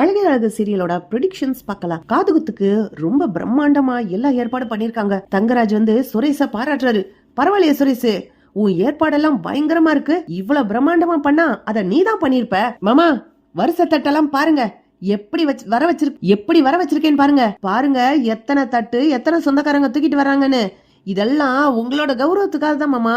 அழகிய அழகு சீரியலோட ப்ரெடிக்ஷன்ஸ் பார்க்கலாம். காதுகுத்துக்கு ரொம்ப பிரம்மாண்டமா எல்லா ஏற்பாடு பண்ணிருக்காங்க தங்கராஜ் வந்து சுரேஷ பாராட்டுறாரு. பரவாயில்லையே சுரேஷ் உன் ஏற்பாடெல்லாம் பயங்கரமா இருக்கு. இவ்வளவு பிரம்மாண்டமா பண்ணா அத நீ தான் பண்ணிருப்ப மாமா வருஷ தட்டெல்லாம் பாருங்க. எப்படி வச்சு வர வச்சிரு எப்படி வர வச்சிருக்கேன்னு பாருங்க. பாருங்க எத்தனை தட்டு எத்தனை சொந்தக்காரங்க தூக்கிட்டு வராங்கன்னு இதெல்லாம் உங்களோட கௌரவத்துக்காக தான் மாமா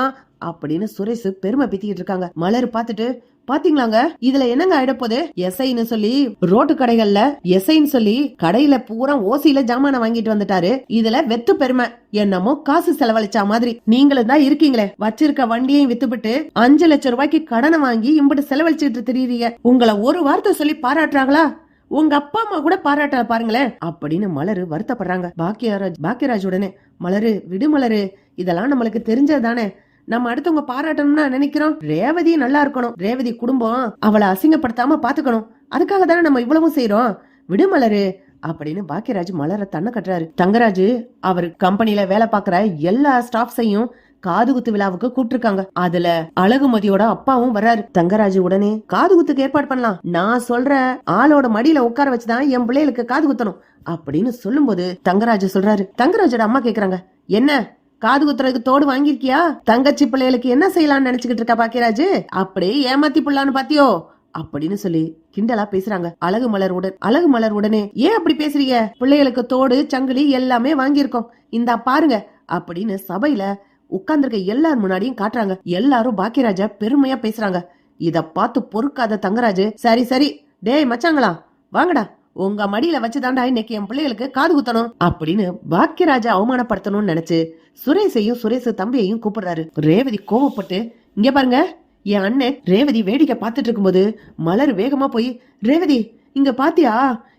அப்படின்னு சுரேஷ் பெருமை பித்திக்கிட்டு இருக்காங்க. மலர் பார்த்துட்டு பாத்தீங்களாங்க? இதுல என்னங்க ஆயிடப்போது எஸ்ஐன்னு சொல்லி ரோட்டு கடைகள்ல எஸ்ஐன்னு சொல்லி கடையில பூரா ஓசியில ஜாமான வாங்கிட்டு வந்துட்டாரு. இதுல வெத்து பெருமை. என்னமோ காசு செலவழிச்சா மாதிரி. நீங்களும் தான் இருக்கீங்களே. வச்சிருக்க வண்டியையும் வித்துபிட்டு அஞ்சு லட்சம் ரூபாய்க்கு கடனை வாங்கி இம்பிட்டு செலவழிச்சுட்டு தெரியுறீங்க உங்களை ஒரு வார்த்தை சொல்லி பாராட்டுறாங்களா? உங்க அப்பா அம்மா கூட பாராட்ட பாருங்களேன். அப்படின்னு மலரு வருத்தப்படுறாங்க. பாக்கியராஜ் பாக்கியராஜ் உடனே மலரு விடு மலரு. இதெல்லாம் நம்மளுக்கு தெரிஞ்சது தானே நம்ம அடுத்தவங்க பாராட்டணும்னா நினைக்கிறோம். ரேவதி நல்லா இருக்கணும். ரேவதி குடும்பம் அவளை அசிங்கப்படுத்தாம பாத்துக்கணும். அதுக்காக தானே நம்ம இவ்வளவும் செய்யறோம் விடு மலரு. அப்படின்னு பாக்கியராஜ் மலர தன்னை கட்டுறாரு. தங்கராஜ் அவர் கம்பெனில வேலை பாக்குற எல்லா ஸ்டாஃப்ஸையும் காதுகுத்து விழாவுக்கு கூப்பிட்டுருக்காங்க. அதுல அழகுமதியோட அப்பாவும் வர்றாரு. தங்கராஜ் உடனே காதுகுத்துக்கு ஏற்பாடு பண்ணலாம். நான் சொல்ற ஆளோட மடியில உட்கார வச்சுதான் என் பிள்ளைகளுக்கு காது குத்தணும். அப்படின்னு சொல்லும்போது தங்கராஜ் சொல்றாரு. தங்கராஜோட அம்மா கேக்குறாங்க என்ன? காது குத்துறதுக்கு தோடு வாங்கிருக்கியா தங்கச்சி பிள்ளைகளுக்கு என்ன செய்யலாம்னு நினைச்சுக்கிட்டு இருக்கா பாக்கியராஜ்? அப்படியே ஏமாத்தி புள்ளான்னு பாத்தியோ? அப்படின்னு சொல்லி கிண்டலா பேசுறாங்க அழகு மலர் உடன் அழகு மலர் உடனே ஏன் அப்படி பேசுறீங்க? பிள்ளைகளுக்கு தோடு சங்கிலி எல்லாமே வாங்கியிருக்கோம். இந்தா பாருங்க. அப்படின்னு சபையில உட்கார்ந்துருக்க எல்லார் முன்னாடியும் காட்டுறாங்க. எல்லாரும் பாக்கியராஜா பெருமையா பேசுறாங்க. இத பார்த்து பொறுக்காத தங்கராஜ் சரி சரி. டேய் மச்சாங்களா வாங்கடா. உங்க மடியில வச்சுதாண்டா இன்னைக்கு என் பிள்ளைகளுக்கு காது குத்தணும். அப்படின்னு பாக்கியராஜா அவமானப்படுத்தணும்னு நினைச்சு சுரேஷையும் சுரேஷ் தம்பியையும் கூப்பிடுறாரு. ரேவதி கோவப்பட்டு இங்க பாருங்க என் அண்ணன் ரேவதி வேடிக்கை பார்த்துட்டு இருக்கும்போது மலர் வேகமா போய் ரேவதி இங்க பாத்தியா?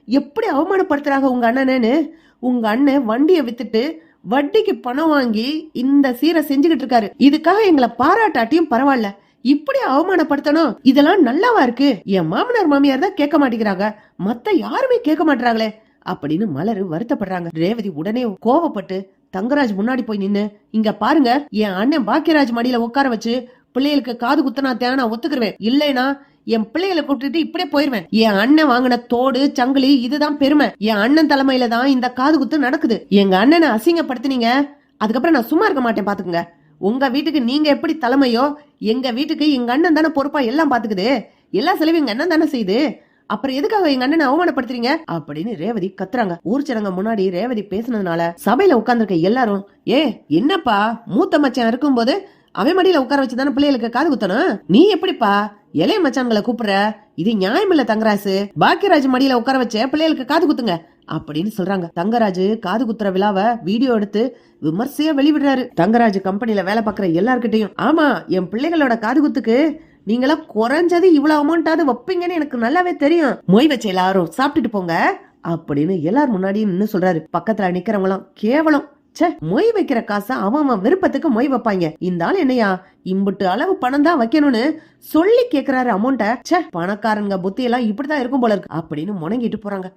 எப்படி அவமானப்படுத்துறாங்க உங்க அண்ணனேன்னு? உங்க அண்ணன் வண்டியை வித்துட்டு வட்டிக்கு பணம் வாங்கி இந்த சீரை செஞ்சுக்கிட்டு இருக்காரு. இதுக்காக எங்களை பாராட்டாட்டியும் பரவாயில்ல. இப்படி அவமானப்படுத்தணும். இதெல்லாம் நல்லாவா இருக்கு? என் மாமனார் மாமியார் தான் கேட்க மாட்டேங்கிறாங்க. மத்த யாருமே கேட்க மாட்டாங்களே அப்படின்னு மலரு வருத்தப்படுறாங்க. ரேவதி உடனே கோவப்பட்டு தங்கராஜ் முன்னாடி போய் நின்னு இங்க பாருங்க என் அண்ணன் பாக்கியராஜ் மடியில உட்கார வச்சு பிள்ளைகளுக்கு காது குத்தனா தேவை நான் ஒத்துக்குருவேன். இல்லைனா என் பிள்ளைகளை கூப்பிட்டுட்டு இப்படியே போயிருவேன். என் அண்ணன் வாங்கின தோடு சங்கிலி இதுதான் பெருமை. என் அண்ணன் தலைமையில தான் இந்த காது குத்து நடக்குது. எங்க அண்ணனை அசிங்கப்படுத்தினீங்க. அதுக்கப்புறம் நான் சும்மா இருக்க மாட்டேன் பாத்துக்குங்க. உங்க வீட்டுக்கு நீங்க எப்படி தலைமையோ எங்க வீட்டுக்கு எங்க அண்ணன் தானே பொறுப்பா எல்லாம் பாத்துக்குது. எல்லா செலவும் எங்க அண்ணன் தானே செய்யுது அப்புறம் எதுக்காக எங்க அண்ணனை அவமானப்படுத்துறீங்க? அப்படின்னு ரேவதி கத்துறாங்க. ஊர் முன்னாடி ரேவதி பேசுனதுனால சபையில உட்கார்ந்துருக்க எல்லாரும் ஏ என்னப்பா? மூத்த மச்சான் இருக்கும்போது அவன் மடியில உட்கார வச்சு தானே பிள்ளைகளுக்கு காது குத்தணும்? நீ எப்படிப்பா? இளைய மச்சான்களை கூப்பிடுற இது நியாயமில்ல தங்கராசு. பாக்கியராஜ் மடியில உட்கார வச்ச பிள்ளைகளுக்கு காது குத்துங்க அப்படின்னு சொல்றாங்க. தங்கராஜ் காது குத்துற விழாவை வீடியோ எடுத்து விமர்சையா வெளிவிடுறாரு. தங்கராஜ் கம்பெனில வேலை பார்க்குற எல்லார்கிட்டையும் ஆமா என் பிள்ளைகளோட காது குத்துக்கு நீங்களாம் குறைஞ்சது இவ்வளவு அமௌண்ட்டாவது வைப்பீங்கன்னு எனக்கு நல்லாவே தெரியும். மொய் வச்ச எல்லாரும் சாப்பிட்டுட்டு போங்க அப்படின்னு எல்லார் முன்னாடியும் நின்று சொல்றாரு. பக்கத்துல நிக்கிறவங்களாம் கேவலம். ச்சே மொய் வைக்கிற காசை அவன் அவன் விருப்பத்துக்கு மொய் வைப்பாங்க. இந்த ஆள் என்னையா? இம்புட்டு அளவு பணம் தான் வைக்கணும்னு சொல்லி கேக்குறாரு அமௌண்ட்ட. ச்சே பணக்காரங்க புத்தி எல்லாம் இப்படிதான் இருக்கும் போல இருக்கு. அப்படின்னு முணங்கிட்டு போறாங்க.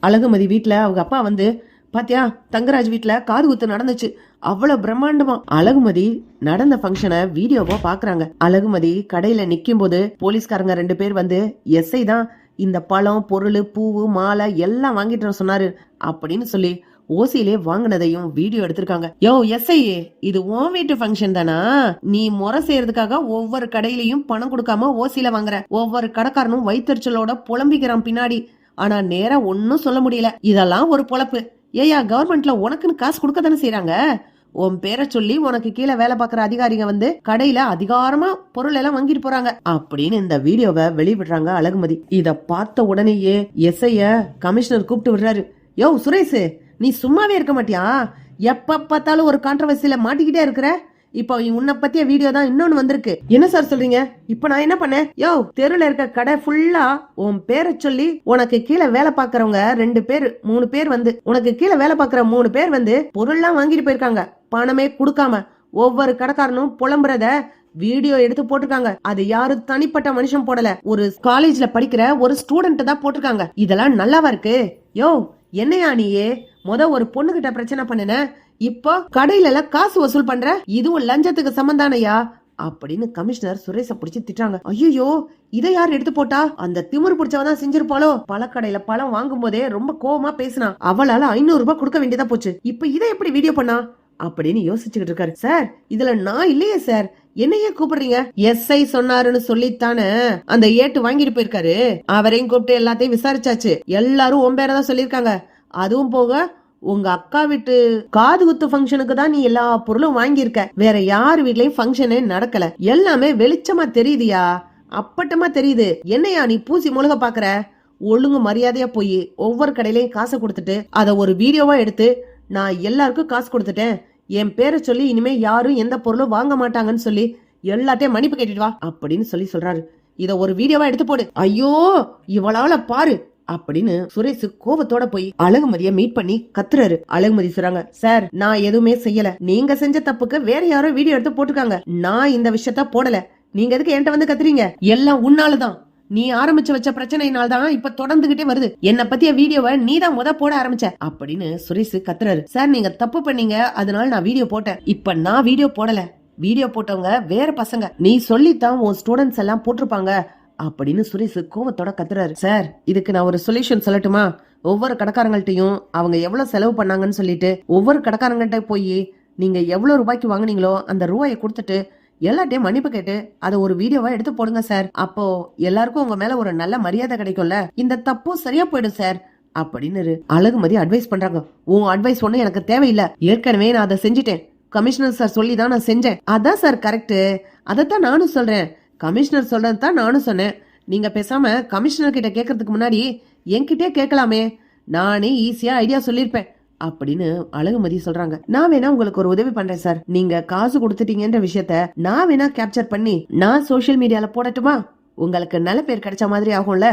அழகுமதி வீட்டுல அவங்க அப்பா வந்து பாத்தியா தங்கராஜ் வீட்டுல காது குத்து நடந்துச்சு. அவ்வளவு பிரம்மாண்டமா. அழகுமதி நடந்த ஃபங்க்ஷனை வீடியோவா பாக்குறாங்க. அழகுமதி கடையில நிக்கும் போது போலீஸ்காரங்க ரெண்டு பேர் வந்து எஸ்ஐ தான் இந்த பழம் பொருள் பூவு மாலை எல்லாம் வாங்கிட்டு வர சொன்னாரு. அப்படின்னு சொல்லி ஓசியிலே வாங்கினதையும் வீடியோ எடுத்திருக்காங்க. யோ எஸ்ஐ இது உன் வீட்டு ஃபங்க்ஷன் தானா? நீ முறை செய்யறதுக்காக ஒவ்வொரு கடையிலையும் பணம் கொடுக்காம ஓசியில வாங்குற. ஒவ்வொரு கடைக்காரனும் வைத்தறிச்சலோட புலம்பிக்கிறான் பின்னாடி. ஆனா நேரா ஒன்னும் சொல்ல முடியல. இதெல்லாம் ஒரு பொழப்பு. ஏயா கவர்மெண்ட்ல உனக்குன்னு காசு கொடுக்க தானே செய்யறாங்க உன் பேரை சொல்லி உனக்கு கீழே வேலை பார்க்குற அதிகாரிங்க வந்து கடையில அதிகாரமா பொருள் எல்லாம் வாங்கிட்டு போறாங்க. அப்படின்னு இந்த வீடியோவை வெளிவிடுறாங்க அழகுமதி. இத பார்த்த உடனேயே எஸ்ஐய கமிஷனர் கூப்பிட்டு விடுறாரு. யோ சுரேஷ் நீ சும்மாவே இருக்க மாட்டியா? எப்போ பார்த்தாலும் ஒரு கான்ட்ரவர்சியில மாட்டிக்கிட்டே இருக்கிற? இப்போ உன்னை பத்திய வீடியோ தான் இன்னொன்னு வந்திருக்கு. என்ன சார் சொல்றீங்க? இப்போ நான் என்ன பண்ணேன்? யோ தெருல இருக்க கடை ஃபுல்லா உன் பேரை சொல்லி உனக்கு கீழே வேலை பாக்குறவங்க ரெண்டு பேர் மூணு பேர் வந்து உனக்கு கீழே வேலை பாக்குற மூணு பேர் வந்து பொருள்லாம் வாங்கிட்டு போயிருக்காங்க. பணமே கொடுக்காம ஒவ்வொரு கடைக்காரனும் புலம்புறத வீடியோ எடுத்து போட்டிருக்காங்க. அது யாரும் தனிப்பட்ட மனுஷன் போடல. ஒரு காலேஜ்ல படிக்கிற ஒரு ஸ்டூடெண்ட் தான் போட்டிருக்காங்க. இதெல்லாம் நல்லாவா இருக்கு? யோ என்னையா நீயே? முத ஒரு பொண்ணுகிட்ட பிரச்சனை பண்ணுன இப்போ கடையில எல்லாம் காசு வசூல் பண்ற இதுவும் லஞ்சத்துக்கு சம்பந்தானையா? அப்படின்னு கமிஷனர் சுரேஷ புடிச்சு திட்டுறாங்க. ஐயோ இதை யார் எடுத்து போட்டா? அந்த திமிர் பிடிச்சவ தான் செஞ்சிருப்பாளோ? பழக்கடையில பழம் வாங்கும் போதே ரொம்ப கோவமா பேசினா. அவளால ஐநூறு ரூபாய் கொடுக்க வேண்டியதா போச்சு. இப்ப இதை எப்படி வீடியோ பண்ணா? அப்படின்னு யோசிச்சுக்கிட்டு இருக்காரு. சார் இதுல நான் இல்லையே சார். என்னையே கூப்பிடுறீங்க? எஸ்ஐ சொன்னாருன்னு சொல்லித்தானே அந்த ஏட்டு வாங்கிட்டு போயிருக்காரு. அவரையும் கூப்பிட்டு எல்லாத்தையும் விசாரிச்சாச்சு. எல்லாரும் உன் தான் சொல்லியிருக்காங்க. அதுவும் போக உங்க அக்கா வீட்டு காது குத்து ஃபங்க்ஷனுக்கு தான் நீ எல்லா பொருளும் வாங்கியிருக்க. வேற யார் வீட்லயும் ஃபங்க்ஷனே நடக்கல. எல்லாமே வெளிச்சமா தெரியுதியா? அப்பட்டமா தெரியுது. என்னையா நீ பூசி முழுக பாக்குற? ஒழுங்கு மரியாதையா போய் ஒவ்வொரு கடையிலயும் காசை கொடுத்துட்டு அதை ஒரு வீடியோவா எடுத்து நான் எல்லாருக்கும் காசு கொடுத்துட்டேன். என் பேரை சொல்லி இனிமே யாரும் எந்த பொருளும் வாங்க மாட்டாங்கன்னு சொல்லி எல்லாத்தையும் மன்னிப்பு கேட்டுட்டு வா அப்படின்னு சொல்லி சொல்றாரு. இத ஒரு வீடியோவா எடுத்து போடு. ஐயோ இவளால பாரு. அப்படின்னு சுரேஷ் கோவத்தோட போய் அழகுமதிய மீட் பண்ணி கத்துறாரு. அழகுமதி சொல்றாங்க சார் நான் எதுவுமே செய்யல. நீங்க செஞ்ச தப்புக்கு வேற யாரோ வீடியோ எடுத்து போட்டுருக்காங்க. நான் இந்த விஷயத்த போடல. நீங்க எதுக்கு என்கிட்ட வந்து கத்துறீங்க? எல்லாம் உன்னாலதான். நீ ஆரம்பிச்சு வச்ச பிரச்சனையினால தான் இப்ப தொடர்ந்துகிட்டே வருது. என்ன பத்திய வீடியோவை நீ தான் முத போட ஆரம்பிச்ச. அப்படின்னு சுரேஷ் கத்துறாரு. சார் நீங்க தப்பு பண்ணீங்க. அதனால நான் வீடியோ போட்டேன். இப்ப நான் வீடியோ போடல. வீடியோ போட்டவங்க வேற பசங்க. நீ சொல்லித்தான் உன் ஸ்டூடெண்ட்ஸ் எல்லாம் போட்டிருப்பாங்க. அப்படின்னு சுரேஷ் கோவத்தோட கத்துறாரு. சார் இதுக்கு நான் ஒரு சொல்யூஷன் சொல்லட்டுமா? ஒவ்வொரு கடைக்காரங்கள்ட்டையும் அவங்க எவ்வளவு செலவு பண்ணாங்கன்னு சொல்லிட்டு ஒவ்வொரு கடைக்காரங்கள்ட்ட போய் நீங்க எவ்வளவு ரூபாய்க்கு வாங்குனீங்களோ அந்த ரூபாயை கொடுத்துட்டு எல்லாட்டையும் மன்னிப்பு கேட்டு அதை ஒரு வீடியோவா எடுத்து போடுங்க சார். அப்போ எல்லாருக்கும் உங்க மேல ஒரு நல்ல மரியாதை கிடைக்கும்ல? இந்த தப்பும் சரியா போயிடும் சார். அப்படின்னு அழகுமதி அட்வைஸ் பண்றாங்க. உன் அட்வைஸ் ஒண்ணு எனக்கு தேவையில்லை. ஏற்கனவே நான் அதை செஞ்சுட்டேன். கமிஷனர் சார் சொல்லி தான் நான் செஞ்சேன். அதான் சார் கரெக்ட் அதைத்தான் நானும் சொல்றேன். கமிஷனர் சொல்றது தான் நானும் சொன்னேன். நீங்க பேசாம கமிஷனர் கிட்ட கேட்கறதுக்கு முன்னாடி என்கிட்டே கேட்கலாமே. நானே ஈஸியா ஐடியா சொல்லியிருப்பேன். அப்படின்னு அழகுமதி சொல்றாங்க. நான் வேணா உங்களுக்கு ஒரு உதவி பண்றேன் சார். நீங்க காசு கொடுத்துட்டீங்கன்ற விஷயத்த நான் வேணா கேப்சர் பண்ணி நான் சோஷியல் மீடியால போடட்டுமா? உங்களுக்கு நல்ல பேர் கிடைச்ச மாதிரி ஆகும்ல.